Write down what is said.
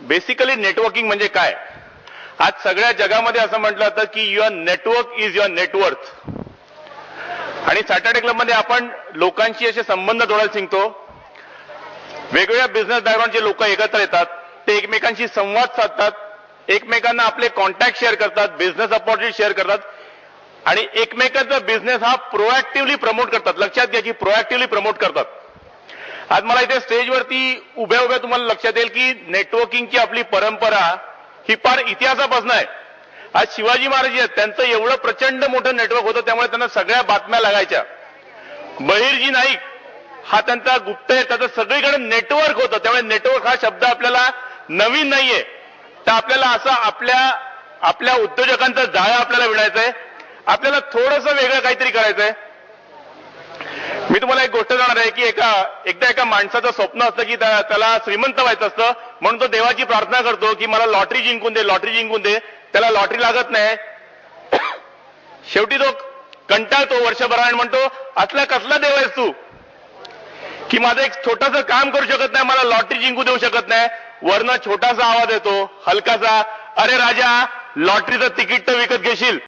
Basically networking म्हणजे काय? आज सगळ्या जगामध्ये असं म्हटलं जातं की your network is your net worth आणि सॅटर्डे क्लबमध्ये आपण लोकांशी असे संबंध जोडायला शिकतो. वेगवेगळ्या बिझनेस बॅकग्राऊंडचे लोक एकत्र येतात. ते एकमेकांशी संवाद साधतात. एकमेकांना आपले कॉन्टॅक्ट शेअर करतात. बिझनेस अपॉर्च्युनिटी शेअर करतात. आणि एकमेकांचा बिझनेस हा प्रोएक्टिव्हली प्रमोट करतात. लक्षात घ्या की प्रोएक्टिव्हली प्रमोट करतात. आज मला इथे स्टेजवरती उभ्या उभ्या तुम्हाला लक्षात येईल की नेटवर्किंगची आपली परंपरा ही फार इतिहासापासून आहे. आज शिवाजी महाराज आहेत त्यांचं एवढं प्रचंड मोठं नेटवर्क होतं त्यामुळे त्यांना सगळ्या बातम्या लागायच्या. बहिरजी नाईक हा त्यांचा गुप्त आहे त्याचं सगळीकडे नेटवर्क होतं. त्यामुळे नेटवर्क हा शब्द आपल्याला नवीन नाहीये. तर आपल्याला असं आपल्या आपल्या उद्योजकांचा जाळं आपल्याला विणायचंय आहे आपल्याला थोडंसं वेगळं काहीतरी करायचंय. मी तुम्हाला एक गोष्ट जाणार एका एकदा एका माणसाचं स्वप्न असतं की त्याला श्रीमंत व्हायचं असतं म्हणून तो देवाची प्रार्थना करतो की मला लॉटरी जिंकून दे लॉटरी जिंकून दे. त्याला लॉटरी लागत नाही. शेवटी तो कंटाळतो वर्षभर आणि म्हणतो असला कसला देव आहेस तू? की माझं एक छोटासा काम करू शकत नाही मला लॉटरी जिंकू देऊ शकत नाही. वरनं छोटासा आवाज येतो हलकासा अरे राजा लॉटरीचं तिकीट तर विकत घेशील.